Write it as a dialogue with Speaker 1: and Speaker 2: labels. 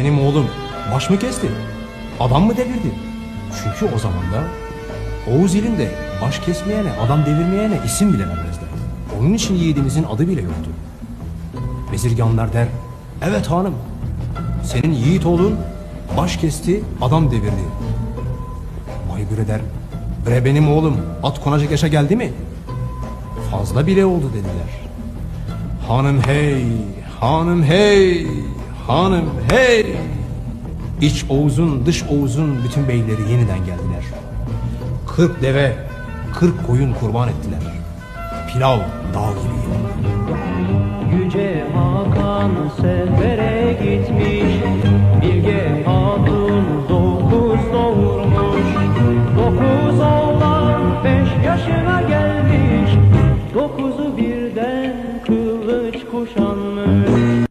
Speaker 1: Benim oğlum baş mı kesti? Adam mı devirdi? Çünkü o zaman da Oğuz ilinde baş kesmeyene, adam devirmeyene isim bile vermezler. Onun için yiğidimizin adı bile yoktu. Bezirganlar der, evet hanım, senin yiğit oğlun baş kesti, adam devirdi. Baygüre der, bre benim oğlum at konacak yaşa geldi mi? Fazla bile oldu dediler. Hanım hey, hanım hey, Hanım hey! İç Oğuz'un dış Oğuz'un bütün beyleri yeniden geldiler. Kırk deve, kırk koyun kurban ettiler. Pilav dağ gibi.
Speaker 2: Yüce Hakan sefere gitmiş, Bilge Hatun dokuz doğurmuş. Dokuz oğlan beş yaşına gelmiş, dokuzu birden kılıç kuşanmış.